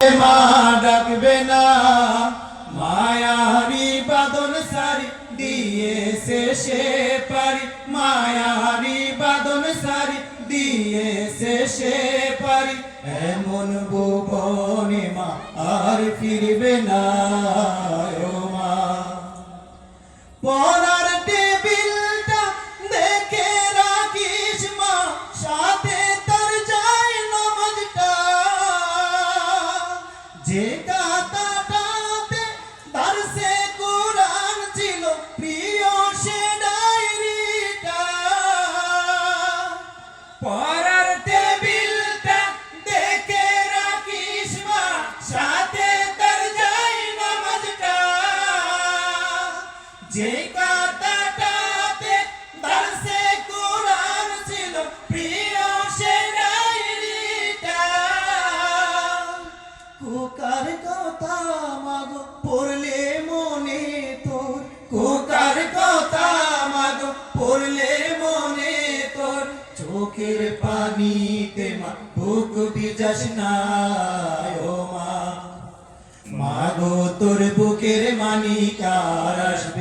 মা ডাকবে না মায়ারি বাদন সারি দিয়েছে সে পারি। মায়ারি বাদন সারি দিয়েছে সে পারি। এমন ভুবনে মা আর ফিরবে না। যে কাতাটাতে দারসে কোরআন ছিল, প্রিয় সে কোকার কথা মাগো, পড়লে মনে তোর। কোকার কথা মাগো, পড়লে মনে তোর। চোখের পানিতে মা, বুক বিজাস ও মা। মাগো, তোর বুকের মানিকার আসবে।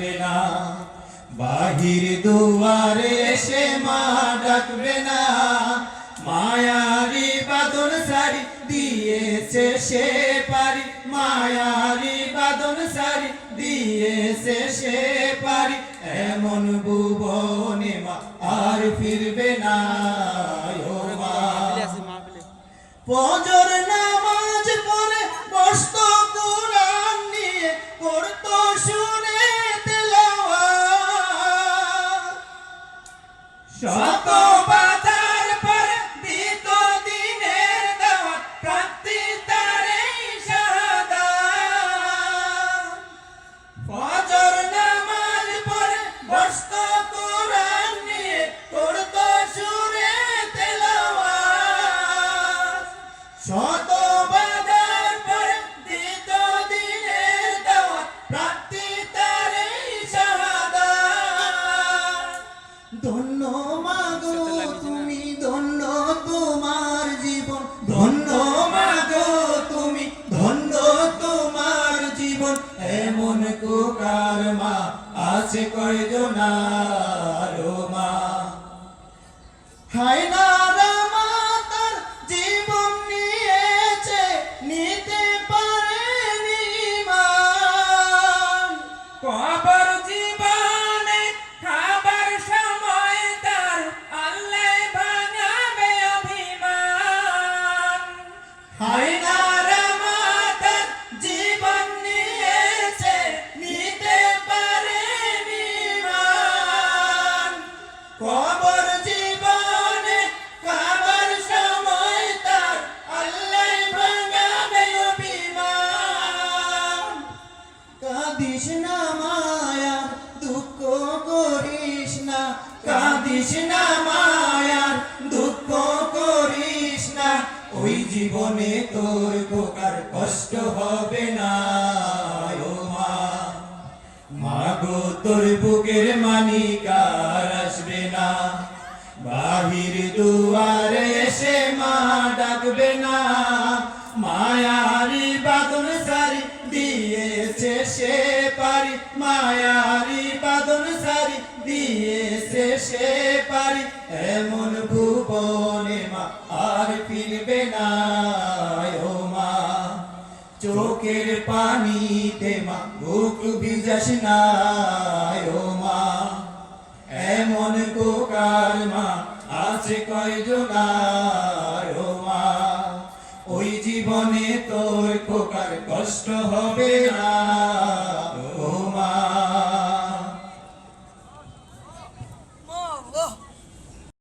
বাহির দুয়ারে সে মা ডাকবে না। মায়ারি বাদন সারি দিয়েছে সে পারি। মায়ারি বাদন সারি দিয়েছে সে পারি। এমন ভুবনে মা আর ফিরবে না মা। নামাজ পড়ে বসত কোরআন নিয়ে করতো শুনে শত বাজার পর দিত দিনের দাওয়াত প্রাপ্তি তারে ধন্য মাগো তুমি ধন্য তোমার জীবন। ধন্য মাগো তুমি ধন্য তোমার জীবন। এমন কোকার মা আছে কাঁদিস না মায়ার দুঃখ করিস না। কাঁদিস না মায়ার দুঃখ করিস না। ওই জীবনে তোর কোকার কষ্ট হবে না। মাগো তোর বুকের মানিকার আসবে না। বাহির দুয়ারে এসে মা ডাকবে না। মায়ারি দিয়েছে সে পারি এমন ভুবনে মা আর ফিরবে না। ও মা, চোখের পানিতে মা বুক ভিজাস না। ও মা, এমন কোকার মা আছে কয়জনার ও মা, ওই জীবনে তোর কোকার কষ্ট হবে না।